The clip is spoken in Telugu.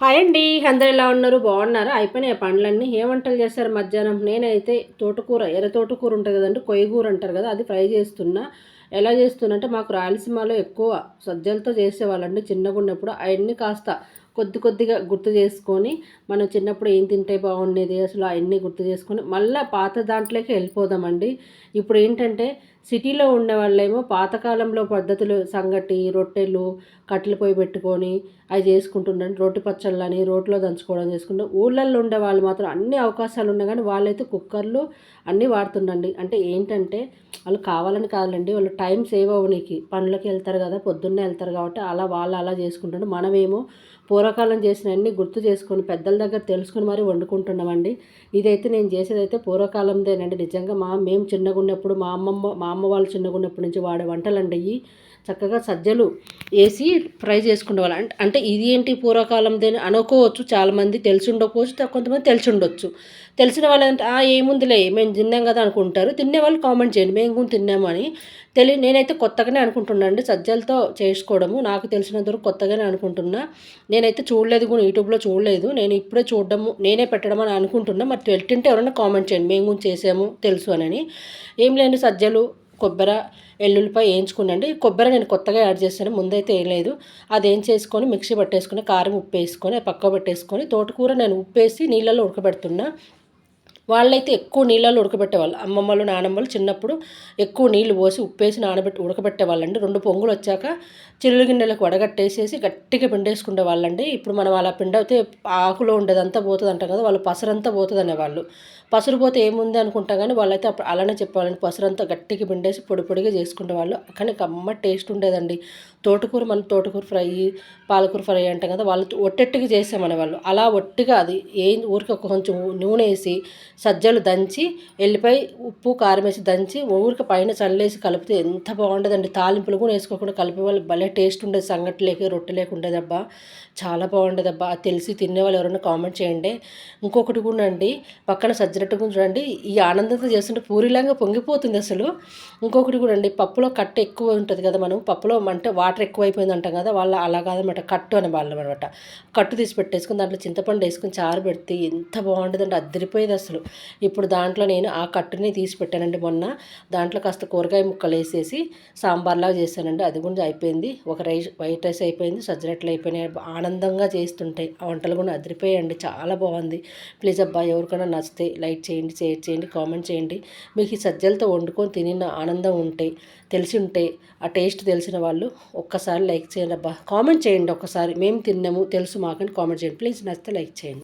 హాయ్ అండి అందరు ఎలా ఉన్నారు? బాగున్నారు? అయిపోయినాయి పండ్లన్నీ. ఏ వంటలు చేశారు మధ్యాహ్నం? నేనైతే తోటకూర ఎర్ర తోటకూర ఉంటుంది కదండి కొయ్యకూర అంటారు కదా అది ఫ్రై చేస్తున్నా. ఎలా చేస్తున్నా అంటే మాకు రాయలసీమలో ఎక్కువ సజ్జలతో చేసేవాళ్ళండి చిన్నగా ఉన్నప్పుడు. అవన్నీ కాస్త కొద్ది కొద్దిగా గుర్తు చేసుకొని మనం చిన్నప్పుడు ఏం తింటే బాగుండేది అసలు అవన్నీ గుర్తు చేసుకొని మళ్ళీ పాత దాంట్లోకి వెళ్ళిపోదామండి. ఇప్పుడు ఏంటంటే సిటీలో ఉండే వాళ్ళేమో పాతకాలంలో పద్ధతులు సంగటి రొట్టెలు కట్టెలు పొయ్యి పెట్టుకొని అవి చేసుకుంటుండండి రోటి పచ్చళ్ళని రోట్లో దంచుకోవడం చేసుకుంటాం ఊళ్ళల్లో ఉండే వాళ్ళు మాత్రం అన్ని అవకాశాలు ఉన్నా కానీ వాళ్ళైతే కుక్కర్లు అన్నీ వాడుతుండండి. అంటే ఏంటంటే వాళ్ళు కావాలని కాదండి వాళ్ళు టైం సేవ్ అవ్వనీకి. పనులకి వెళ్తారు కదా పొద్దున్నే వెళ్తారు కాబట్టి అలా వాళ్ళు అలా చేసుకుంటుండే. మనమేమో పూర్వకాలం చేసినవన్నీ గుర్తు చేసుకొని పెద్దల దగ్గర తెలుసుకుని మరీ వండుకుంటున్నామండి. ఇదైతే నేను చేసేదైతే పూర్వకాలందేనండి. నిజంగా మా మేము చిన్నగా ఉన్నప్పుడు మా అమ్మమ్మ మా అమ్మ వాళ్ళు చిన్నగా ఉన్నప్పటి నుంచి వాడే వంటలండి ఇవి. చక్కగా సజ్జలు వేసి ఫ్రై చేసుకునేవాళ్ళు అంటే అంటే ఇది ఏంటి పూర్వకాలం అనుకోవచ్చు. చాలామంది తెలిసి ఉండకపోవచ్చు కొంతమంది తెలిసి ఉండొచ్చు. తెలిసిన వాళ్ళు అంటే ఏముందిలే మేము తిన్నాం కదా అనుకుంటారు. తినే వాళ్ళు కామెంట్ చేయండి. మేము కూడా తిన్నామని తెలియ నేనైతే కొత్తగానే అనుకుంటున్నాను అండి. సజ్జలతో చేసుకోవడము నాకు తెలిసినంత వరకు కొత్తగానే అనుకుంటున్నా. నేనైతే చూడలేదు కూడా యూట్యూబ్లో చూడలేదు. నేను ఇప్పుడే చూడడము నేనే పెట్టడం అని అనుకుంటున్నా. మరి తింటే ఎవరైనా కామెంట్ చేయండి. మేము కూడా చేసాము తెలుసు అని ఏం లేని సజ్జలు కొబ్బరి ఎల్లుల్లిపాయ వేయించుకునండి. కొబ్బరి నేను కొత్తగా యాడ్ చేస్తాను ముందైతే ఏం లేదు. అది ఏం చేసుకొని మిక్సీ పట్టేసుకొని కారం ఉప్పు వేసుకొని పక్క పెట్టేసుకొని తోటకూర నేను ఉప్పు వేసి నీళ్ళలో ఉడకబెడుతున్నా. వాళ్ళైతే ఎక్కువ నీళ్ళలో ఉడకబెట్టేవాళ్ళు. అమ్మమ్మలు నానమ్మలు చిన్నప్పుడు ఎక్కువ నీళ్ళు పోసి ఉప్పేసి నానబెట్టి ఉడకబెట్టేవాళ్ళండి. రెండు పొంగులు వచ్చాక చిల్లు గిన్నెలకు వడగట్టేసేసి గట్టిగా పిండేసుకునే వాళ్ళండి ఇప్పుడు మనం అలా పిండైతే ఆకులో ఉండేదంతా పోతుంది అంటాం కదా వాళ్ళు పసరంతా పోతుంది అనేవాళ్ళు పసరు పోతే ఏముంది అనుకుంటాం కానీ వాళ్ళైతే అప్పుడు అలానే చెప్పేవాళ్ళండి. పసరంతా గట్టిగా పిండేసి పొడి పొడిగా చేసుకునే వాళ్ళు కానీ కమ్మ టేస్ట్ ఉండేదండి. తోటకూర మనం తోటకూర ఫ్రై పాలకూర ఫ్రై అంటాం కదా వాళ్ళు ఒట్టెట్టుగా చేసామనేవాళ్ళు. అలా ఒట్టిగా అది ఏ ఊరికి కొంచెం నూనె వేసి సజ్జలు దంచి ఎల్లిపాయ ఉప్పు కారం వేసి దంచి ఊరికి పైన చల్లేసి కలిపితే ఎంత బాగుండదండి. తాలింపులు కూడా వేసుకోకుండా కలిపే వాళ్ళు భలే టేస్ట్ ఉండేది. సంగటి లేక రొట్టె లేకుండేదబ్బా చాలా బాగుండేదబ్బా. తెలిసి తినేవాళ్ళు ఎవరైనా కామెంట్ చేయండి. ఇంకొకటి కూడా అండి పక్కన సజ్జరట్టు కూడా చూడండి. ఈ ఆనందంతో చేస్తుంటే పూరిలాగా పొంగిపోతుంది అసలు. ఇంకొకటి కూడా అండి పప్పులో కట్ ఎక్కువ ఉంటుంది కదా మనం. పప్పులో అంటే వాటర్ ఎక్కువ అయిపోయింది అంటాం కదా వాళ్ళ అలా కాదనమాట. కట్టు అనే వాళ్ళం అనమాట కట్టు తీసి పెట్టేసుకుని దాంట్లో చింతపండు వేసుకుని చారు పెడితే ఎంత బాగుండేదండి. అద్దరిపోయేది అసలు. ఇప్పుడు దాంట్లో నేను ఆ కట్టుని తీసి పెట్టానండి మొన్న. దాంట్లో కాస్త కూరగాయ ముక్కలు వేసేసి సాంబార్లాగా చేశానండి. అది కూడా అయిపోయింది. ఒక రైస్ వైట్ రైస్ అయిపోయింది సజ్జరట్లు అయిపోయినాయి. ఆనందంగా చేస్తుంటాయి. ఆ వంటలు కూడా అదిరిపోయాయండి. చాలా బాగుంది. ప్లీజ్ అబ్బా ఎవరికైనా నచ్చితే లైక్ చేయండి షేర్ చేయండి కామెంట్ చేయండి. మీకు ఈ సజ్జలతో వండుకొని తినిన ఆనందం ఉంటే తెలిసి ఉంటే ఆ టేస్ట్ తెలిసిన వాళ్ళు ఒక్కసారి లైక్ చేయండి అబ్బా. కామెంట్ చేయండి ఒక్కసారి. మేము తిన్నాము తెలుసు మాకని కామెంట్ చేయండి. ప్లీజ్ నచ్చితే లైక్ చేయండి.